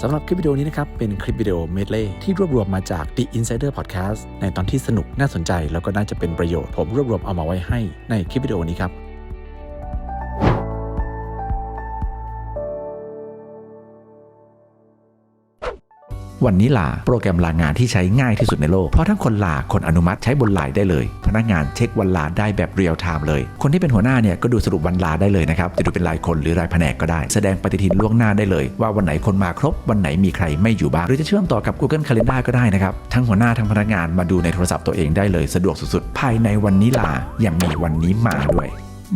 สำหรับคลิปวิดีโอนี้นะครับเป็นคลิปวิดีโอเมดเล่ที่รวบรวมมาจาก The Insider Podcast ในตอนที่สนุกน่าสนใจ แล้วก็น่าจะเป็นประโยชน์ ผมรวบรวมเอามาไว้ให้ในคลิปวิดีโอนี้ครับ วันนี้ลาโปรแกรมลางานที่ใช้ง่ายที่สุดในโลก เพราะทั้งคนลาคนอนุมัติใช้บนไลน์ได้เลย พนักงานเช็ควันลาได้แบบเรียลไทม์เลย คนที่เป็นหัวหน้าเนี่ยก็ดูสรุปวันลาได้เลยนะครับ จะดูเป็นรายคนหรือรายแผนกก็ได้ แสดงปฏิทินล่วงหน้าได้เลย ว่าวันไหนคนมาครบวันไหนมีใครไม่อยู่บ้างหรือจะเชื่อมต่อกับ Google Calendar ก็ได้นะครับทั้งหัวหน้าทั้งพนักงานมาดูในโทรศัพท์ตัวเองได้เลย สะดวกสุดๆภายในวันนี้ลายังมีวันนี้มาด้วย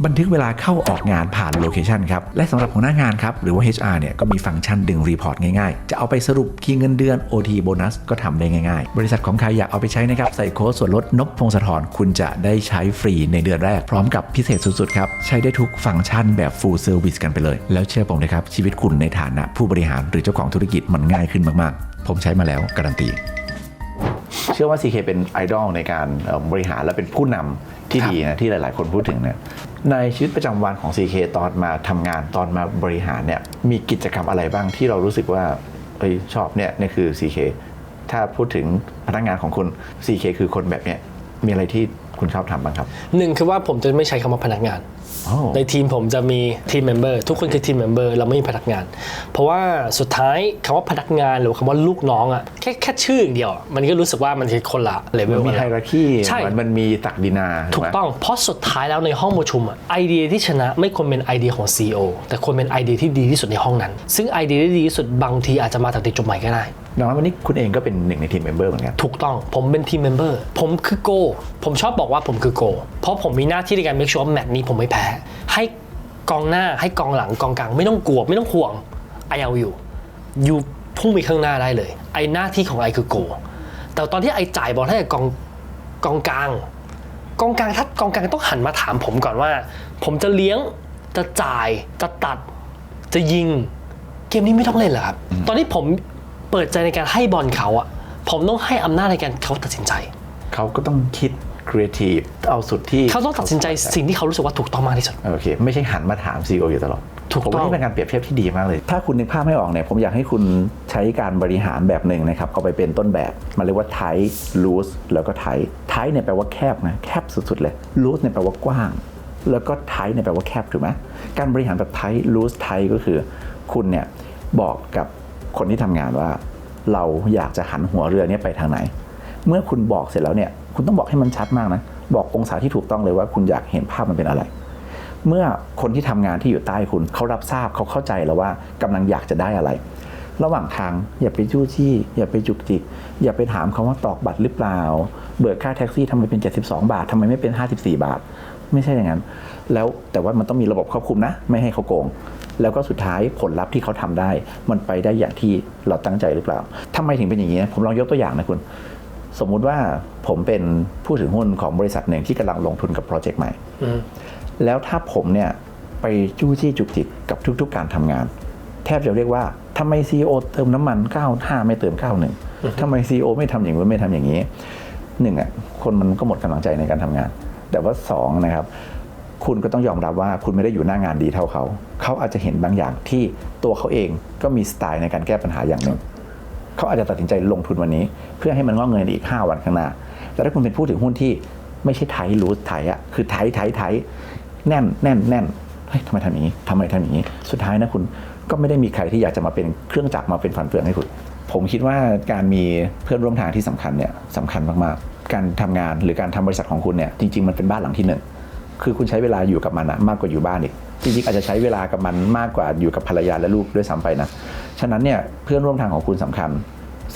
บันทึกเวลาเข้าออกงานผ่านโลเคชันครับ และสำหรับหัวหน้างานครับ หรือว่า HR เนี่ยก็มีฟังก์ชันดึงรีพอร์ตง่ายๆ จะเอาไปสรุปคีย์เงินเดือน OT โบนัสก็ทำได้ง่ายๆ บริษัทของใครอยากเอาไปใช้นะครับ ใส่โค้ดส่วนลดนบพงศธรคุณจะได้ใช้ฟรีในเดือนแรก พร้อมกับพิเศษสุดๆครับ ใช้ได้ทุกฟังก์ชันแบบ full service กันไปเลย แล้วเชื่อผมนะครับชีวิตคุณในฐานะผู้บริหารหรือเจ้าของธุรกิจมันง่ายขึ้นมากๆ ผมใช้มาแล้วการันตีเชื่อว่า CK เป็นไอดอลในการบริหารและเป็นผู้นำที่ดีนะที่หลาย ๆ คนพูดถึงเนี่ย ในชีวิตประจำวันของ CK ตอนมาทำงานตอนมาบริหารเนี่ยมีกิจกรรมอะไรบ้างที่เรารู้สึกว่าเอ้ยชอบเนี่ยนี่คือ CK ถ้าพูดถึงพนักงานของคุณ CK คือคนแบบเนี้ย มีอะไรที่คุณชอบทำบ้างครับ หนึ่งคือว่าผมจะไม่ใช้คำว่าพนักงาน อ๋อ ในทีมผมจะมีทีมเมมเบอร์ทุกคนคือทีมเมมเบอร์เราไม่มีพนักงาน เพราะว่าสุดท้ายคำว่าพนักงานหรือคำว่าลูกน้องอะแค่แค่ชื่ออย่างเดียวอะมันก็รู้สึกว่ามันคือคนละเลเวมันล มีกันไฮแล้วรักีใช่ มันมันมีตักดินาถูกไหม ต้อง เพราะสุดท้ายแล้วในห้องประชุมอะไอเดียที่ชนะไม่ควรเป็นไอเดียของ CEO แต่ควรเป็นไอเดียที่ดีที่สุดในห้องนั้น ซึ่งไอเดียที่ดีที่สุดบางทีอาจจะมาจากเด็กจบใหม่ก็ได้ ดังนั้นวันนี้คุณเองก็เป็นหนึ่งในทีมเมมเบอร์เหมือนกัน ถูกต้องผมเป็นทีมเมมเบอร์ผมคือโก ผมชอบบอกว่าผมคือโก เพราะผมมีหน้าที่ในการ make sure ว่าแมตช์นี้ผมไม่แพ้ ให้กองหน้าให้กองหลังกองกลางไม่ต้องกลัวไม่ต้องห่วงไอเอาอยู่อยู่พุ่งไปข้างหน้าได้เลย ไอหน้าที่ของไอคือโก แต่ตอนที่ไอจ่ายบอลให้กับกองกองกลาง กองกลางถ้ากองกลางต้องหันมาถามผมก่อนว่า ผมจะเลี้ยงจะจ่ายจะตัดจะยิง เกมนี้ไม่ต้องเล่นเหรอครับตอนที่ผม เปิดใจในการให้บอลเขาอะผมต้องให้อำนาจในการเขาตัดสินใจ เขาก็ต้องคิดครีเอทีฟเอาสุดที่เขาต้องตัดสินใจสิ่งที่เขารู้สึกว่าถูกต้องมากที่สุดโอเค ไม่ใช่หันมาถาม CEO อยู่ตลอดถูกผมต้ว่าองนี่เป็นการเปรียบเทียบที่ดีมากเลย ถ้าคุณนึกภาพไม่ออกเนี่ยผมอยากให้คุณใช้การบริหารแบบหนึ่งนะครับ เอาไปเป็นต้นแบบมันเรียกว่า tight loose แล้วก็ tight tight เนี่ยแปลว่าแคบนะแคบสุดๆเลย loose เนี่ยแปลว่ากว้าง แล้วก็ tight เนี่ยแปลว่าแคบถูกไหมการบริหารแบบ tight loose tight ก็คือ คุณเนี่ยบอกกับ คนที่ทำงานว่า เราอยากจะหันหัวเรือเนี้ไปทางไหน เมื่อคุณบอกเสร็จแล้วเนี่ย คุณต้องบอกให้มันชัดมากนะ บอกองศาที่ถูกต้องเลยว่าคุณอยากเห็นภาพมันเป็นอะไร เมื่อคนที่ทำงานที่อยู่ใต้คุณเขารับทราบเขาเข้าใจแล้วว่ากำลังอยากจะได้อะไร ระหว่างทางอย่าไปจู้จี้อย่าไปจุกจิกอย่าไปถามเขาว่าตอกบัตรหรือเปล่า เบิกค่าแท็กซี่ทำไมเป็น 72 บาททำไมไม่เป็น 54 บาท ไม่ใช่อย่างนั้น แล้วแต่ว่ามันต้องมีระบบควบคุมนะ ไม่ให้เขาโกง แล้วก็สุดท้ายผลลัพธ์ที่เขาทำได้ มันไปได้อย่างที่เราตั้งใจหรือเปล่าทำไมถึงเป็นอย่างนี้นะผมลองยกตัวอย่างนะคุณ สมมุติว่าผมเป็นผู้ถือหุ้นของบริษัทหนึ่งที่กำลังลงทุนกับโปรเจกต์ใหม่แล้วถ้าผมเนี่ยไปจู้จี้จุกจิกกับทุก ๆ การทำงาน แทบจะเรียกว่าทำไม CEO เติมน้ำมัน95ไม่เติม91ทำไม CEO ไม่ทำอย่างนี้นไม่ทำอย่างนี้หนึ่งอะคนมันก็หมดกำลังใจในการทำงาน แต่ว่าสองนะครับ คุณก็ต้องยอมรับว่าคุณไม่ได้อยู่หน้างานดีเท่าเขา เขาอาจจะเห็นบางอย่างที่ตัวเขาเองก็มีสไตล์ในการแก้ปัญหาอย่างหนึ่งเขาอาจจะตัดสินใจลงทุนวันนี้ เพื่อให้มันงอกเงินอีก 5 วันข้างหน้า แต่ถ้าคุณเป็นผู้ถือหุ้นที่ไม่ใช่ไทยรูทไทยอะคือไทยไทยไทยแน่นแน่นแน่นเฮ้ยทำไมทำอย่างนี้ทำไมทำอย่างนี้ สุดท้ายนะคุณก็ไม่ได้มีใครที่อยากจะมาเป็นเครื่องจักรมาเป็นฟันเฟืองให้คุณ ผมคิดว่าการมีเพื่อนร่วมทางที่สำคัญเนี่ยสำคัญมากๆ การทำงานหรือการทำบริษัทของคุณเนี่ยจริง ๆ มันเป็นบ้านหลังที่หนึ่ง คือคุณใช้เวลาอยู่กับมันอะมากกว่าอยู่บ้านอีกจริงๆอาจจะใช้เวลากับมันมากกว่าอยู่กับภรรยาและลูกด้วยซ้ำไปนะฉะนั้นเนี่ยเพื่อนร่วมทางของคุณสำคัญ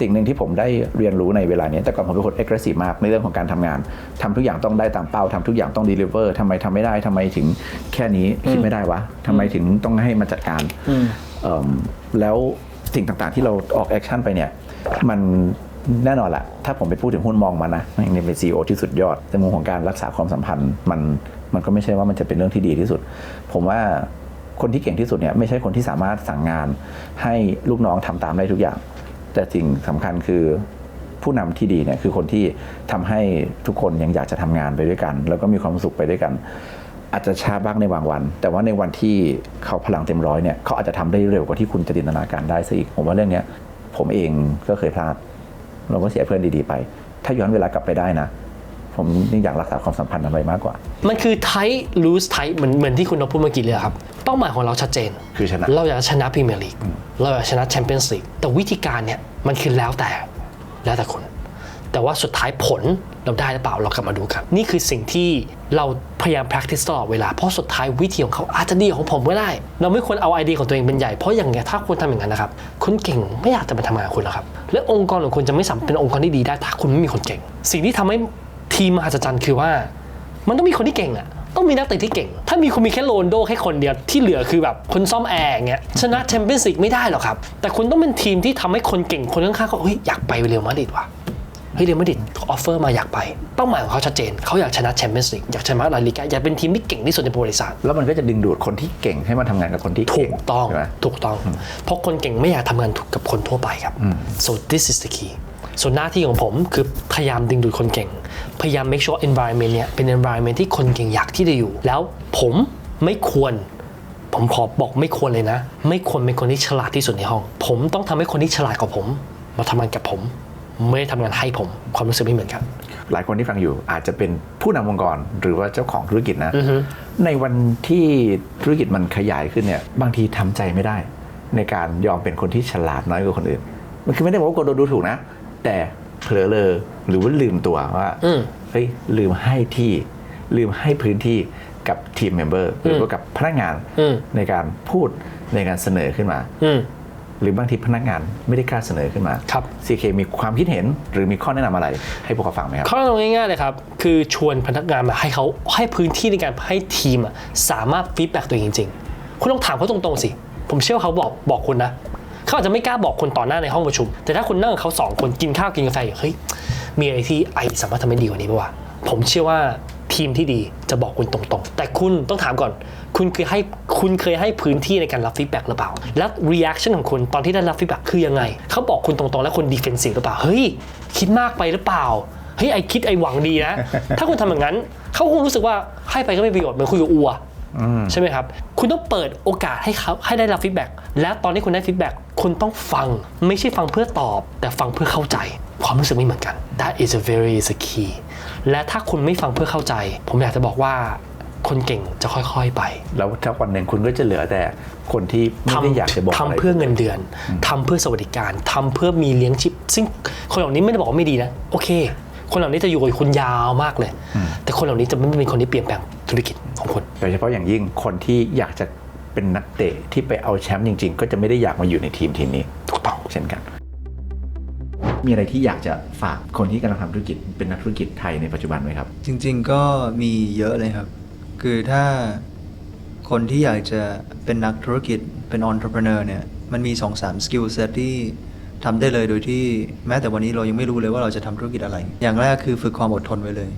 สิ่งหนึ่งที่ผมได้เรียนรู้ในเวลานี้แต่ก่อนผมเป็นคนเอ็กซ์ s ซีฟมากในเรื่องของการทำงานทำทุกอย่างต้องได้ตามเป้าทำทุกอย่างต้องดีลิเวอร์ทำไมทำไม่ได้ทำไมถึงแค่นี้คิดไม่ได้วะทำไมถึงต้องให้มาจัดการเอิ่มแล้วสิ่งต่างๆ ที่เราออกแอคชั่นไปเนี่ยมันแน่นอนแหละถ้าผมเป็นผู้ถือหุ้นมองมานะในเป็นซีอที่สุดยอดในมุมของการรักษาความสัมพันธ์มัน มันก็ไม่ใช่ว่ามันจะเป็นเรื่องที่ดีที่สุด ผมว่าคนที่เก่งที่สุดเนี่ยไม่ใช่คนที่สามารถสั่งงาน ให้ลูกน้องทำตามได้ทุกอย่าง แต่สิ่งสำคัญคือผู้นำที่ดีเนี่ยคือคนที่ทำให้ทุกคนยังอยากจะทำงานไปด้วยกัน แล้วก็มีความสุขไปด้วยกัน อาจจะช้าบ้างในบางวัน แต่ว่าในวันที่เขาพลังเต็มร้อยเนี่ยเขาอาจจะทำได้เร็วกว่าที่คุณจะจินตนาการได้ซะอีก ผมว่าเรื่องนี้ผมเองก็เคยพลาด เราก็เสียเพื่อนดีๆไป ถ้าย้อนเวลากลับไปได้นะ ผมยังอยากรักษาความสัมพันธ์นั้นไว้มากกว่า มันคือ tight loose tight เหมือนเหมือนที่คุณนพพูดเมื่อกี้เลยครับ เป้าหมายของเราชัดเจน คือชนะ เราอยากจะชนะพรีเมียร์ลีกเราอยากชนะแชมเปี้ยนส์ลีกแต่วิธีการเนี่ยมันคือแล้วแต่แล้วแต่คน แต่ว่าสุดท้ายผลเราได้หรือเปล่าเรากลับมาดูกัน นี่คือสิ่งที่เราพยายาม practice ตลอดเวลา เพราะสุดท้ายวิธีของเขาอาจจะดีของผมก็ได้ เราไม่ควรเอาไอเดียของตัวเองเป็นใหญ่ เพราะอย่างเงี้ยถ้าคุณทำอย่างนั้นนะครับคุณเก่งไม่อยากจะมาทำงานกับคุณหรอกครับ และองค์กรของคุณจะไม่สามารถเป็นองค์กรที่ดีได้ถ้าคุณไม่มีคนเก่ง สิ่งที่ทำให้ ทีมมหัศจรรย์คือว่า มันต้องมีคนที่เก่งอะต้องมีนักเตะที่เก่ง ถ้ามีคุณมีแค่โรนลโดแค่คนเดียวที่เหลือคือแบบคนซ่อมแอร์อย่างเงี้ยชนะแชมเปี้ยนส์ลีกไม่ได้หรอกครับ แต่คุณต้องเป็นทีมที่ทำให้คนเก่งคนข้างๆเขาเฮ้ยอยากไปเรอัลมาดริดว่ะเฮ้ยเรอัลมาดริดออฟเฟอร์มาอยากไป เป้าหมายของเขาชัดเจน เขาอยากชนะแชมเปี้ยนส์ลีกอยากชนะลาลิกาอยากเป็นทีมที่เก่งที่สุดในประวัติศาสตร์แล้วมันก็จะดึงดูดคนที่เก่งให้มาทำงานกับคนที่ถูเก่งกต้องใช่ไหมถูกต้อง เพราะคนเก่งไม่อยากทำงานกับคนทั่วไปครับ so this is the key ส่วนหน้าที่ของผมคือพยายามดึงดูดคนเก่ง พยายาม make sure environment เนี่ยเป็น environment ที่คนเก่งอยากที่จะอยู่ แล้วผมไม่ควร ผมขอบอกไม่ควรเลยนะ ไม่ควรเป็นคนที่ฉลาดที่สุดในห้อง ผมต้องทำให้คนที่ฉลาดกว่าผม มาทำงานกับผม ไม่ได้ทำงานให้ผมความรู้สึกไม่เหมือนกัน หลายคนที่ฟังอยู่อาจจะเป็นผู้นำองค์กรหรือว่าเจ้าของธุรกิจนะ ในวันที่ธุรกิจมันขยายขึ้นเนี่ยบางทีทำใจไม่ได้ ในการยอมเป็นคนที่ฉลาดน้อยกว่าคนอื่น มันคือไม่ได้บอกว่าโดนดูถูกนะ แต่เผลอเลอหรือว่าลืมตัวว่าอืมเฮ้ยลืมให้ที่ ลืมให้พื้นที่กับทีมเมมเบอร์หรือว่ากับพนักงานอืมในการพูดในการเสนอขึ้นมาอืมหรือบางทีพนักงานไม่ได้กล้าเสนอขึ้นมาครับ CK มีความคิดเห็นหรือมีข้อแนะนำอะไร ให้พวกเขาฟังไหมครับข้อแนะนำง่ายๆเลยครับ คือชวนพนักงานมาให้เขาให้พื้นที่ในการให้ทีมอะสามารถฟีดแบ็กตัวเองจริงๆ คุณต้องถามเขาตรงๆสิ ผมเชื่อว่าเขาบอกบอกคุณนะ เขาอาจจะไม่กล้าบอกคนต่อหน้าในห้องประชุม แต่ถ้าคุณนั่งกับเขาสองคนกินข้าวกินกาแฟอยู่เฮ้ยมีอะไรที่ไอสามารถทำให้ดีกว่านี้ป่าวะผมเชื่อว่าทีมที่ดีจะบอกคุณตรงๆ แต่คุณต้องถามก่อน คุณเคยให้คุณเคยให้พื้นที่ในการรับฟีดแบ็กหรือเปล่า แล้ว reaction ของคุณตอนที่ได้รับฟีดแบ็กคือยังไง เขาบอกคุณตรงๆ แล้วคุณ defensive หรือเปล่า เฮ้ย คิดมากไปหรือเปล่า เฮ้ย ไอคิดไอหวังดีนะ ถ้าคุณทำอย่างนั้น เขาคงรู้สึกว่าให้ไปก็ไม่ประโยชน์เหมือนคุยกับอัว ใช่ไหมครับ คุณต้องเปิดโอกาสให้เขาให้ได้รับฟีดแบ็กและตอนที่คุณได้ฟีดแบ็กคุณต้องฟังไม่ใช่ฟังเพื่อตอบ แต่ฟังเพื่อเข้าใจ ความรู้สึกไม่เหมือนกัน that is a very is a key และถ้าคุณไม่ฟังเพื่อเข้าใจ ผมอยากจะบอกว่าคนเก่งจะค่อยๆไป แล้วถ้าวันหนึ่งคุณก็จะเหลือแต่คนที่ไม่ได้อยากจะบอกอะไรทำเพื่อเงินเดือนทำเพื่อสวัสดิการทำเพื่อมีเลี้ยงชีพซึ่งคนเหล่านี้ไม่ได้บอกว่าไม่ดีนะ โอเค คนเหล่านี้จะอยู่กับคุณยาวมากเลย แต่คนเหล่านี้จะไม่เป็นคนที่เปลี่ยนแปลงธุรกิจของคุณโดยเฉพาะอย่างยิ่งคนที่อยากจะเป็นนักเตะที่ไปเอาแชมป์จริง ๆ ก็จะไม่ได้อยากมาอยู่ในทีมทีมนี้ถูกต้องเช่นกัน มีอะไรที่อยากจะฝากคนที่กำลังทำธุรกิจเป็นนักธุรกิจไทยในปัจจุบันไหมครับ จริง ๆ ก็มีเยอะเลยครับ คือถ้าคนที่อยากจะเป็นนักธุรกิจเป็น entrepreneur เนี่ยมันมี2-3 skill set ที่ทำได้เลยโดยที่แม้แต่วันนี้เรายังไม่รู้เลยว่าเราจะทำธุรกิจอะไร อย่างแรกคือฝึกความอดทนไว้เลย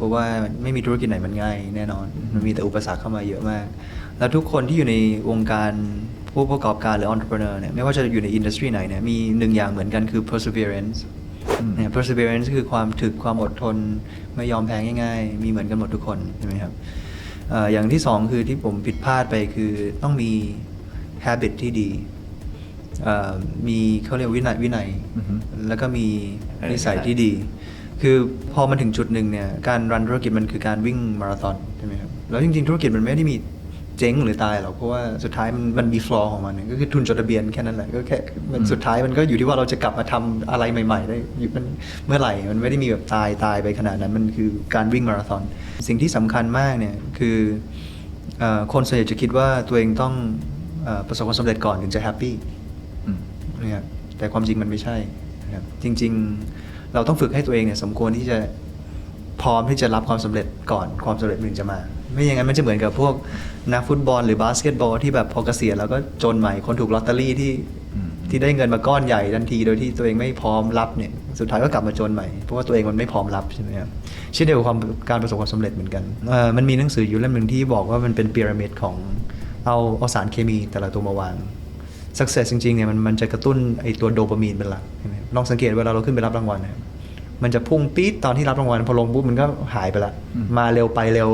เพราะว่าไม่มีธุรกิจไหนมันง่ายแน่นอน มันมีแต่อุปสรรคเข้ามาเยอะมาก แล้วทุกคนที่อยู่ในวงการผู้ประกอบการหรือ entrepreneur เนี่ยไม่ว่าจะอยู่ในอินดัสทรีไหนเนี่ยมีหนึ่งอย่างเหมือนกันคือ perseverance เนี่ย perseverance คือความถึกความอดทน ไม่ยอมแพ้ง่ายๆ มีเหมือนกันหมดทุกคนใช่ไหมครับเอ่ออย่างที่สองคือที่ผมผิดพลาดไปคือต้องมี habit ที่ดีเอ่อมีเขาเรียกวินัยวินัยอือฮึแล้วก็มีเออนิสัยที่ดี คือพอมาถึงจุดหนึ่งเนี่ยการรันธุรกิจมันคือการวิ่งมาราธอนใช่ไหมครับแล้วจริงๆธุรกิจมันไม่ได้มีเจ๊งหรือตายหรอกเพราะว่าสุดท้ายมันมันมีฟลอร์ของมันเนี่ยก็คือทุนจดทะเบียนแค่นั้นแหละก็แค่มันสุดท้ายมันก็อยู่ที่ว่าเราจะกลับมาทำอะไรใหม่ ๆ ได้อยู่มันเมื่อไหร่มันไม่ได้มีแบบตายตายไปขนาดนั้นมันคือการวิ่งมาราธอนสิ่งที่สำคัญมากเนี่ยคือเอ่อคนส่วนใหญ่จะคิดว่าตัวเองต้องเอ่อประสบความสำเร็จก่อนถึงจะแฮปปี้อืมนะครับแต่ความจริงมันไม่ใช่นะครับจริง ๆ เราต้องฝึกให้ตัวเองเนี่ยสมควรที่จะพร้อมที่จะรับความสำเร็จก่อนความสำเร็จมันถึงจะมา ไม่อย่างนั้นมันจะเหมือนกับพวกนักฟุตบอลหรือบาสเกตบอลที่แบบพอเกษียณแล้วก็จนใหม่คนถูกลอตเตอรี่ที่อืมที่ได้เงินมาก้อนใหญ่ทันที โดยที่ตัวเองไม่พร้อมรับเนี่ยสุดท้ายก็กลับมาจนใหม่เพราะว่าตัวเองมันไม่พร้อมรับใช่ไหมครับเช่นเดียวกับความการประสบความสำเร็จเหมือนกันเอ่อมันมีหนังสืออยู่เล่มหนึ่งที่บอกว่ามันเป็นพีระมิดของเอาเอาสารเคมีแต่ละตัวมาวาง success จริงๆเนี่ยมันมันจะกระตุ้นไอตัวโดปามีนเป็นหลักใช่ไหมครับลองสังเกตเวลาเราขึ้นไปรับรางวัลนะครับมันจะพุ่งปี๊ดตอนที่รับรางวัลพอลงปุ๊บมันก็หายไปละ มาเร็วไปเร็ว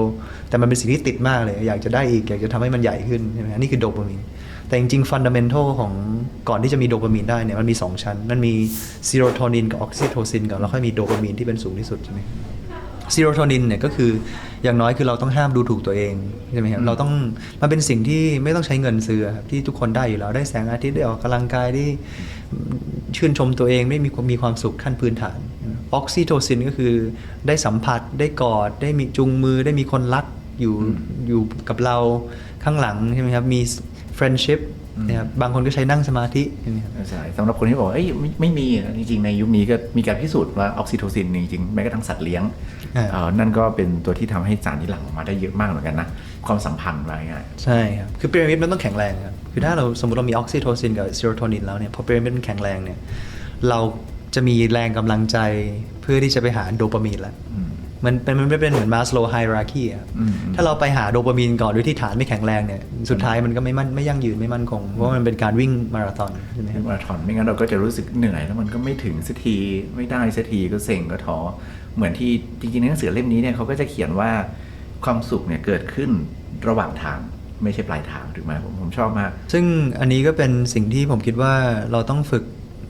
แต่มันเป็นสิ่งที่ติดมากเลย อยากจะได้อีก อยากจะทำให้มันใหญ่ขึ้นใช่ไหมอันนี้คือโดปามีนแต่จริงๆฟันดัมเ n นทัลของก่อนที่จะมีโดปามีนได้เนี่ยมันมี 2 ชั้น มันมีซีโรโทนินกับออกซิโทซินก่อนแล้วค่อยมีโดปามีนที่เป็นสูงที่สุดใช่ไหม ซีโรโทนินเนี่ยก็คืออย่างน้อยคือเราต้องห้ามดูถูกตัวเองใช่ไหมครับเราต้องมันเป็นสิ่งที่ไม่ต้องใช้เงินซื้อครับที่ทุกคนได้อยู่แล้วได้แสงอาทิตย์ได้ออกกำลังกายได้ชื่นชมตัวเองได้มีความมีความสุขขั้นพื้นฐานออกซิโทซินก็คือได้สัมผัสได้กอดได้มีจุงมือได้มีคนรักอยู่อยู่กับเราข้างหลังใช่ไหมครับมี friendship นะครับบางคนก็ใช้นั่งสมาธิใช่ไหมครับใช่สำหรับคนที่บอกว่าเอ้ยไม่ไม่มีอะจริงๆในยุคนี้ก็มีการพิสูจน์ว่าออกซิโทซินจริงๆแม้กระทั่งสัตว์เลี้ยงอ่าเอ่อ นั่นก็เป็นตัวที่ทำให้สารที่หลั่งออกมาได้เยอะมากเหมือนกันนะ ความสัมพันธ์ว่าง่ายใช่ครับ คือพีระมิดมันต้องแข็งแรงครับคือถ้าเราสมมติเรามีออกซิโทซินกับซีโรโทนินแล้วเนี่ยพอพีระมิดมันแข็งแรงเนี่ยเราจะมีแรงกำลังใจเพื่อที่จะไปหาโดปามีนแล้วอื มมันเป็นมันเป็นเหมือนมาสโลไฮราคีครับอืมถ้าเราไปหาโดปามีนก่อนโดยที่ฐานไม่แข็งแรงเนี่ยสุดท้ายมันก็ไม่มั่นไม่ยั่งยืนไม่มั่นคงเพราะว่ามันเป็นการวิ่งมาราธอนใช่ไหมครับมาราธอนไม่งั้นเราก็จะรู้สึกเหนื่อยแล้วมันก็ไม่ถึงสักทีไม่ได้สักทีก็เซ็งก็ท้อเหมือนที่จริงๆในหนังสือเล่มนี้เนี่ยเขาก็จะเขียนว่าความสุขเนี่ยเกิดขึ้นระหว่างทางไม่ใช่ปลายทางถูกไหมผมผมชอบมาก ซึ่งอันนี้ก็เป็นสิ่งที่ผมคิดว่าเราต้องฝึก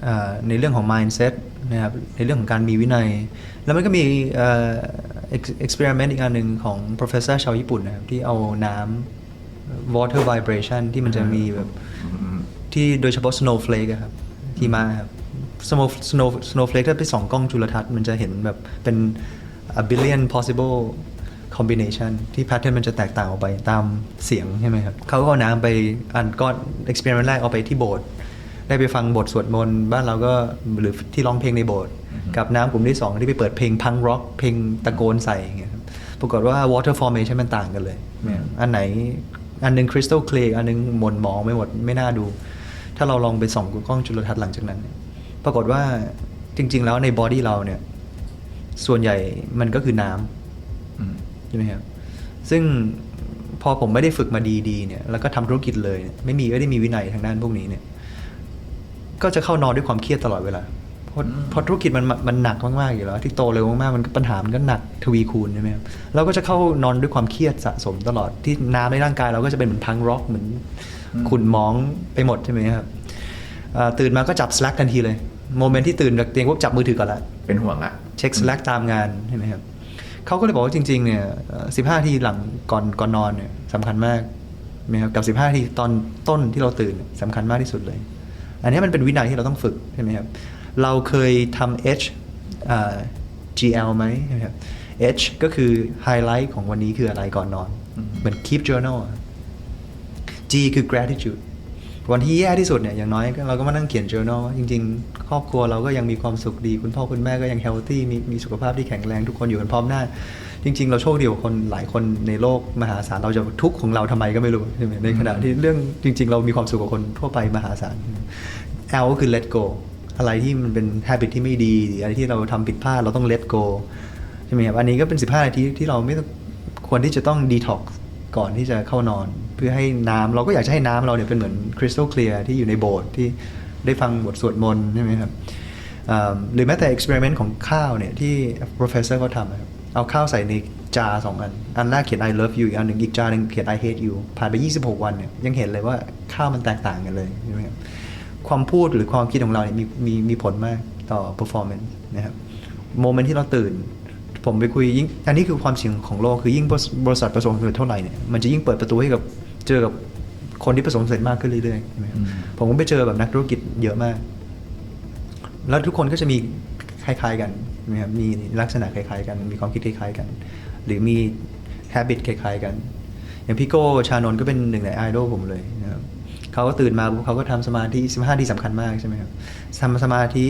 อ่าในเรื่องของ mindset นะครับในเรื่องของการมีวินัย แล้วมันก็มีเอ่อ ex- experiment อีกอันหนึ่งของ professor ชาวญี่ปุ่นนะครับที่เอาน้ำ water vibration ที่มันจะมีแบบที่โดยเฉพาะ snowflake อะครับที่มาครับ snow snow snowflake ถ้าไปส่องกล้องจุลทรรศน์มันจะเห็นแบบเป็น a billion possible combination ที่ pattern มันจะแตกต่างออกไปตามเสียงใช่ไหมครับเขาก็เอาน้ำไปอันก้อน experiment แรกเอาไปที่โบสถ์ ได้ไปฟังบทสวดมนต์บ้านเราก็หรือที่ร้องเพลงในโบสถ์กับน้ำกลุ่มที่สองที่ไปเปิดเพลงพังร็อกเพลงตะโกนใส่อย่างเงี้ยครับปรากฏว่า water formation มันต่างกันเลย อันไหนอันหนึง crystal clear อันหนึงหม่นหมองไม่หมดไม่น่าดู ถ้าเราลองไปส่องกล้องจุลทรรศน์หลังจากนั้นเนี่ยปรากฏว่าจริง ๆ แล้วในบอดี้เราเนี่ย ส่วนใหญ่มันก็คือน้ำอืมใช่ไหมครับซึ่งพอผมไม่ได้ฝึกมาดีๆเนี่ยแล้วก็ทำธุรกิจเลยเนี่ยไม่มีไม่ได้มีวินัยทางด้านพวกนี้เนี่ย ก็จะเข้านอนด้วยความเครียดตลอดเวลาเพราะเพราะธุรกิจมันมันหนักมากๆอยู่แล้ว ที่โตเร็วมากๆมันก็ปัญหามันก็หนักทวีคูณใช่ไหมครับเราก็จะเข้านอนด้วยความเครียดสะสมตลอดที่น้ำในร่างกายเราก็จะเป็นเหมือนพังร็อกเหมือนขุ่นหมองไปหมดใช่ไหมครับอ่าตื่นมาก็จับ slack ทันทีเลยโมเมนต์ที่ตื่นจากเตียงปุ๊บจับมือถือก่อนละเป็นห่วงละเช็ค Slack ตามงานใช่ไหมครับเขาก็เลยบอกว่าจริง ๆ เนี่ยสิบห้าทีหลังก่อนก่อนนอนเนี่ยสำคัญมากนะครับกับสิบห้าทีตอนต้นที่เราตื่นเนี่ยสำคัญมากที่สุดเลย อันนี้มันเป็นวินัยที่เราต้องฝึกใช่ไหมครับเราเคยทำ H อ่า GL ไหมใช่ไหมครับ H ก็คือไฮไลท์ของวันนี้คืออะไรก่อนนอน เหมือน keep journal อะ G คือ gratitude วันที่แย่ที่สุดเนี่ยอย่างน้อยเราก็มานั่งเขียน journal ว่าจริง ๆ ครอบครัวเราก็ยังมีความสุขดี คุณพ่อคุณแม่ก็ยัง healthy มีมีสุขภาพที่แข็งแรงทุกคนอยู่กันพร้อมหน้า จริง ๆ เราโชคดีกว่าคนหลายคนในโลกมหาศาลเราจะทุกข์ของเราทำไมก็ไม่รู้ใช่ไหมในขณะที่เรื่องจริง ๆ เรามีความสุขกว่าคนทั่วไปมหาศาล L ก็คือ let go อะไรที่มันเป็น habit ที่ไม่ดีหรืออะไรที่เราทำผิดพลาดเราต้อง let go ใช่ไหมครับอันนี้ก็เป็น 15นาทีที่เราไม่ควรที่จะต้อง detox ก่อนที่จะเข้านอน เพื่อให้น้ำเราก็อยากจะให้น้ำเราเนี่ยเป็นเหมือน crystal clear ที่อยู่ในโบสถ์ที่ได้ฟังบทสวดมนต์ใช่ไหมครับหรือแม้แต่ experiment ของข้าวเนี่ยที่ professor เขาทำครับเอาข้าวใส่ในจาสองอัน อันแรกเขียน I love you อีกอันหนึ่งอีกจาหนึ่งเขียน I hate you ผ่านไป 26 วันเนี่ยยังเห็นเลยว่าข้าวมันแตกต่างกันเลยใช่ไหมครับความพูดหรือความคิดของเราเนี่ยมีมีมีผลมากต่อ performance นะครับโมเมนต์ที่เราตื่น ผมไปคุยยิ่งอันนี้คือความเสี่ยงของโลกคือยิ่งบริบริษัทประสบความสำเร็จเท่าไหร่เนี่ยมันจะยิ่งเปิดประตูให้กับเจอกับคนที่ประสบความสำเร็จมากขึ้นเรื่อยๆใช่ไหมครับอืมผมก็ไปเจอแบบนักธุรกิจเยอะมาก แล้วทุกคนก็จะมีคล้ายๆกันนะครับมีลักษณะคล้ายๆ กันมีความคิดคล้ายๆกัน หรือมี habit คล้ายๆกัน อย่างพี่โก้ชานนท์ก็เป็นหนึ่งในไอดอลผมเลยนะครับเขาก็ตื่นมาปุ๊บเขาก็ทำสมาธิ15ที่สำคัญมากใช่ไหมครับทำสมาธิ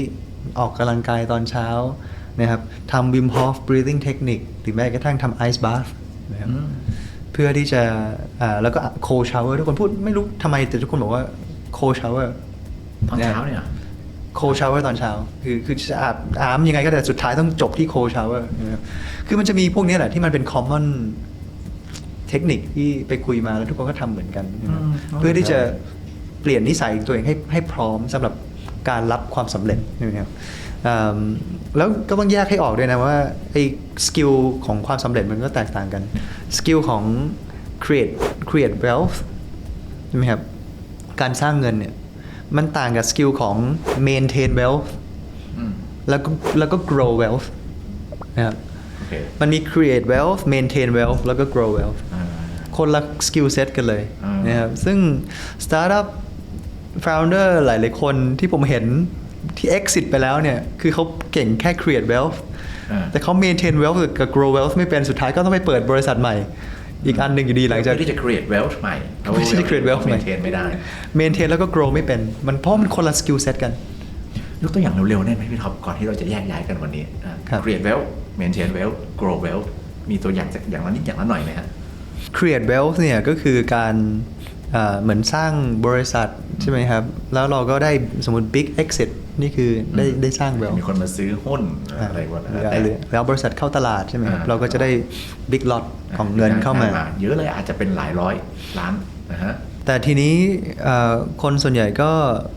ออกกำลังกายตอนเช้า นะครับทำ Wim Hof breathing technique หรือแม้กระทั่งทำ ice bath นะครับอืมเพื่อที่จะอ่าแล้วก็ cold shower ทุกคนพูดไม่รู้ทำไมแต่ทุกคนบอกว่า cold shower ตอนเช้าเนี่ยโคชาวเวอร์ตอนเช้า คือคือจะอาบอาบยังไงก็แต่สุดท้ายต้องจบที่โคชาวเวอร์นะครับคือมันจะมีพวกนี้แหละที่มันเป็น common เทคนิคที่ไปคุยมาแล้วทุกคนก็ทำเหมือนกันนะครับอืมเพื่อที่จะเปลี่ยนนิสัยตัวเองให้ให้พร้อมสำหรับการรับความสำเร็จใช่ไหมครับอืม แล้วก็ต้องแยกให้ออกด้วยนะว่าไอ้สกิลของความสำเร็จมันก็แตกต่างกันสกิลของ create create wealth ใช่ไหมครับการสร้างเงินเนี่ยมันต่างกับสกิลของ maintain wealth อืมแล้วก็แล้วก็ grow wealth นะครับโอเคมันมี create wealth maintain wealth แล้วก็ grow wealth อ่าคนละสกิลเซ็ตกันเลยอ่านนะครับซึ่ง startup founder หลาย ๆ คนที่ผมเห็น ที่ exit ไปแล้วเนี่ย คือเขาเก่งแค่ create wealth อ่าแต่เขา maintain wealth กับ grow wealth ไม่เป็นสุดท้ายก็ต้องไปเปิดบริษัทใหม่ อีกอันหนึ่งอยู่ดีหลังจากไม่ได้จะ create wealth ใหม่ไม่ใช่ create wealth ใหม่ maintain ไม่ได้ maintain แล้วก็ grow ไม่เป็น มันเพราะมันคนละสกิลเซ็ตกัน ยกตัวอย่างเร็วๆได้ไหมพี่ท็อปก่อนที่เราจะแยกย้ายกันวันนี้อ่าครับ create wealth maintain wealth grow wealth มีตัวอย่างจากอย่างละนิดอย่างละหน่อยไหมฮะ create wealth เนี่ยก็คือการเอ่อเหมือนสร้างบริษัทใช่ไหมครับ แล้วเราก็ได้สมมติ big exit นี่คือได้อืมได้สร้าง wealth มีคนมาซื้อหุ้นอะไรวะหรือแต่หรือแล้วบริษัทเข้าตลาดใช่ไหมครับอ่าเราก็จะได้ big lot ของเงินเข้ามา เยอะเลยอาจจะเป็นหลายร้อยล้านนะฮะแต่ทีนี้เอ่อคนส่วนใหญ่ก็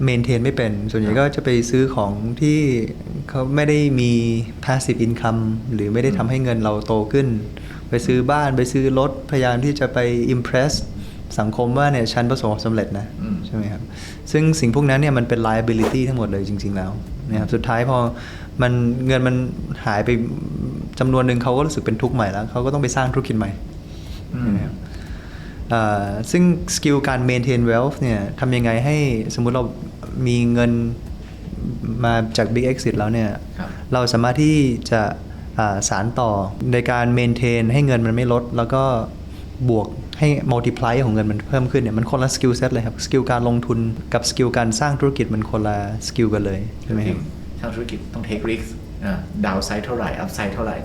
maintain ไม่เป็น ส่วนใหญ่ก็จะไปซื้อของที่เขาไม่ได้มี passive income หรือไม่ได้ทำให้เงินเราโตขึ้น ไปซื้อบ้านไปซื้อรถพยายามที่จะไป impress สังคมว่าเนี่ยฉันประสบความสำเร็จนะอืมใช่ไหมครับซึ่งสิ่งพวกนั้นเนี่ยมันเป็น liability ทั้งหมดเลยจริง ๆ แล้วนะครับสุดท้ายพอมันเงินมันหายไปจำนวนหนึ่งเขาก็รู้สึกเป็นทุกข์ใหม่แล้วเขาก็ต้องไปสร้างธุรกิจใหม่อืมนะครับเอ่อซึ่งสกิลการ maintain wealth เนี่ยทำยังไงให้สมมุติเรามีเงินมาจาก big exit แล้วเนี่ยครับเราสามารถที่จะอ่าสารต่อในการ maintain ให้เงินมันไม่ลด แล้วก็บวก ให้ multiply ของเงินมันเพิ่มขึ้นเนี่ยมันคนละสกิลเซ็ตเลยครับสกิลการลงทุนกับสกิลการสร้างธุรกิจมันคนละสกิลกันเลยใช่ไหมจคริรับงทางธุรกิจต้อง take risk ดาวไซด์เท่าไหร่ up side เท่าไหร่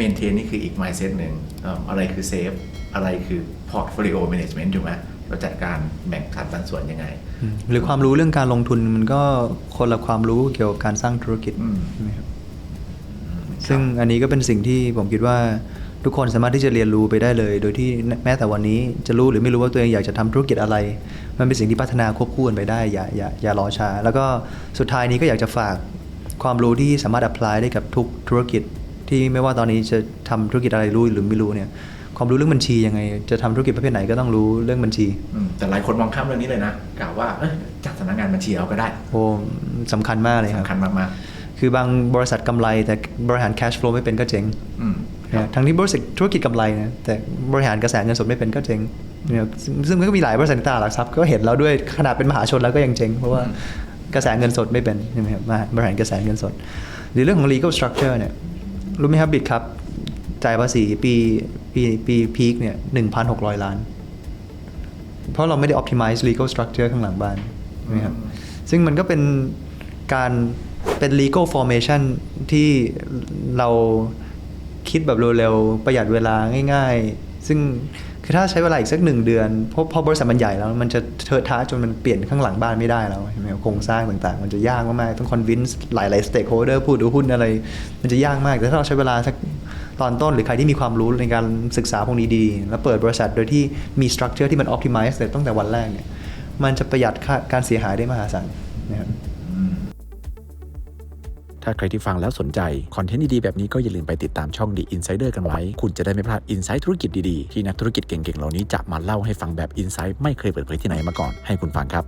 maintain นี่คืออีก mindset หนึ่งเอิ่มอะไรคือ save อะไรคือ portfolio management ถูกไหมเราจัดการแบ่งสัดปันส่วนยังไงอืมหรือความรู้เรื่องการลงทุนมันก็คนละความรู้เกี่ยวกับการสร้างธุรกิจอืมใช่ไหมครับซึ่งอันนี้ก็เป็นสิ่งที่ผมคิดว่า ทุกคนสามารถที่จะเรียนรู้ไปได้เลย โดยที่แม้แต่วันนี้จะรู้หรือไม่รู้ว่าตัวเองอยากจะทำธุรกิจอะไร มันเป็นสิ่งที่พัฒนาควบคู่กันไปได้ อย่าอย่าอย่ารอช้า แล้วก็สุดท้ายนี้ก็อยากจะฝากความรู้ที่สามารถ apply ได้กับทุกธุรกิจ ที่ไม่ว่าตอนนี้จะทำธุรกิจอะไรรู้หรือไม่รู้เนี่ยความรู้เรื่องบัญชียังไง จะทำธุรกิจประเภทไหนก็ต้องรู้เรื่องบัญชีอืมแต่หลายคนมองข้ามเรื่องนี้เลยนะกล่าวว่าเอ้ยจัดสำนักงานบัญชีเอาก็ได้โอ้สำคัญมากเลยครับสำคัญมากคือบางบริษัทกำไรแต่บริหาร cash flow ไม่เป็นก็เจ๊งๆอืมนะ ทั้งที่บริษัทธุรกิจกำไรนะแต่บริหารกระแสเงินสดไม่เป็นก็เจ๊งนะครับซึ่งซึ่งมันก็มีหลายบริษัทตลาดหลักทรัพย์ก็เห็นแล้วด้วยขนาดเป็นมหาชนแล้วก็ยังเจ๊งเพราะว่ากระแสเงินสดไม่เป็นใช่ไหมครับมาบริหารกระแสเงินสด หรือเรื่องของ legal structure เนี่ยรู้ไหมครับบิดครับจ่ายภาษีปีปีปีพีคเนี่ยหนึ่งพันหกร้อยล้าน เพราะเราไม่ได้ optimize legal structure ข้างหลังบ้านใช่ไหมครับซึ่งมันก็เป็นการเป็น legal formation ที่เรา คิดแบบเร็วๆประหยัดเวลาง่าย ๆ ซึ่งคือถ้าใช้เวลาอีกสักหนึ่งเดือนเพราะพราะบริษัทมันใหญ่แล้วมันจะเทอะท้าจนมันเปลี่ยนข้างหลังบ้านไม่ได้แล้วใช่ไหมโครงสร้างต่างๆ มันจะยากมากๆ ต้อง convince หลายๆ stakeholder พูดดูหุ้นอะไร มันจะยากมาก แต่ถ้าเราใช้เวลาสักตอนต้นหรือใครที่มีความรู้ในการศึกษาพวกนี้ดี แล้วเปิดบริษัทโดยที่มี structure ที่มัน optimize เลยตั้งแต่วันแรกเนี่ยมันจะประหยัดค่าการเสียหายได้มหาศาลนะครับ ถ้าใครที่ฟังแล้วสนใจคอนเทนต์ดีๆแบบนี้ก็อย่าลืมไปติดตามช่อง The Insider กันไว้ คุณจะได้ไม่พลาดอินไซต์ธุรกิจดีๆ ที่นักธุรกิจเก่งๆ เหล่านี้จะมาเล่าให้ฟังแบบอินไซต์ไม่เคยเปิดเผยที่ไหนมาก่อนให้คุณฟังครับ